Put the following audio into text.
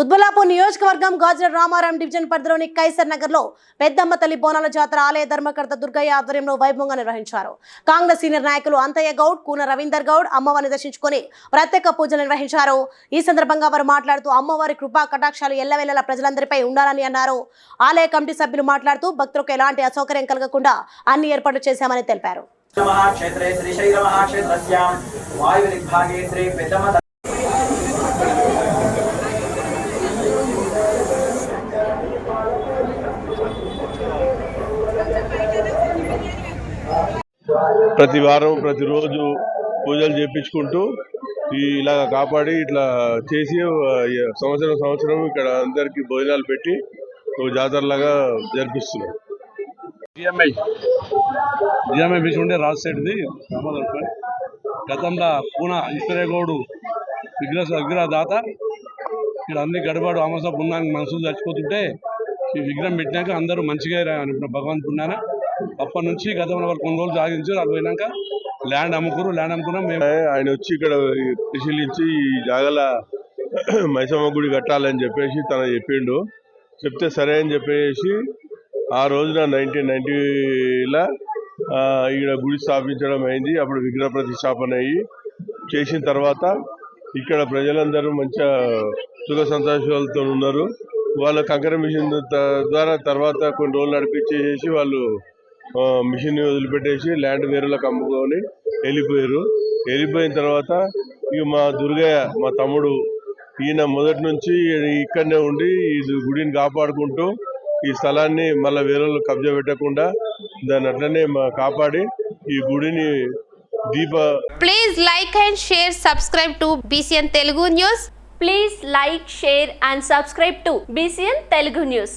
కుత్బలాపూర్ నియోజకవర్గం గాజుల రామారాం డివిజన్ పరిధిలోని కైసర్ నగర్లో పెద్దమ్మ తల్లి బోనాల జాతర ఆలయ ధర్మకర్త దుర్గయ్య ఆధ్వర్యంలో వైభవంగా నిర్వహించారు. కాంగ్రెస్ సీనియర్ నాయకులు అంతయ్య గౌడ్ కూన రవీందర్ గౌడ్ అమ్మవారిని దర్శించుకుని ప్రత్యేక పూజలు నిర్వహించారు. ఈ సందర్భంగా వారు మాట్లాడుతూ అమ్మవారి కృపా కటాక్షాలు ఎల్లవేళలా ప్రజలందరిపై ఉండాలని అన్నారు. ఆలయ కమిటీ సభ్యులు మాట్లాడుతూ భక్తులకు ఎలాంటి అసౌకర్యం కలగకుండా అన్ని ఏర్పాట్లు చేశామని తెలిపారు. మహాక్షేత్రే శ్రీశైల మహాక్షేత్రస్యాం వాయుదిగ్భాగే శ్రీ పెద్దమ ప్రతి వారం ప్రతిరోజు పూజలు చేపించుకుంటూ ఈ ఇలాగ కాపాడి ఇట్లా చేసి సంవత్సరం సంవత్సరం ఇక్కడ అందరికి భోజనాలు పెట్టి ఒక జాతరలాగా జరిపిస్తున్నాం జిఎంఐ జిఎంఐ బీచ్ ఉండే రాజు సైడ్ది గతంలో పూన ఈశ్వరగౌడు విగ్రహ విగ్రహ దాత. ఇక్కడ అన్ని గడపాడు ఆమస పుణ్యానికి మనసులు చచ్చిపోతుంటే ఈ విగ్రహం పెట్టినాక అందరూ మంచిగా అనుకున్న భగవంతు పుణ్యాన అప్పటి నుంచి గతంలో వాళ్ళు కొన్ని రోజులు సాగించారు. అది పోయినాక ల్యాండ్ అమ్ముకురు ల్యాండ్ అమ్ముకున్నాం మేము. ఆయన వచ్చి ఇక్కడ పరిశీలించి ఈ జాగల మైసమ్మ గుడి కట్టాలని చెప్పేసి తన చెప్పిండు. చెప్తే సరే అని చెప్పేసి ఆ రోజున నైన్టీన్ నైన్టీలో ఇక్కడ గుడి స్థాపించడం అయింది. అప్పుడు విగ్రహ ప్రతిష్టాపన అయ్యి చేసిన తర్వాత ఇక్కడ ప్రజలందరూ మంచిగా సుఖ సంతోషాలతో ఉన్నారు. వాళ్ళ కంకర మిషన్ ద్వారా తర్వాత కొన్ని రోజులు నడిపించేసి వాళ్ళు మిషన్ వదిలిపెట్టేసి ల్యాండ్ వేరులకు అమ్ముకొని వెళ్ళిపోయారు. వెళ్ళిపోయిన తర్వాత ఇక మా దుర్గయ్య మా తమ్ముడు ఈయన మొదటి నుంచి ఇక్కడనే ఉండి ఈ గుడిని కాపాడుకుంటూ ఈ స్థలాన్ని మళ్ళీ వేరే కబ్జా పెట్టకుండా దాన్ని అట్లనే మా కాపాడి ఈ గుడిని దీప please like and share subscribe to BCN Telugu news please like share and subscribe to BCN Telugu news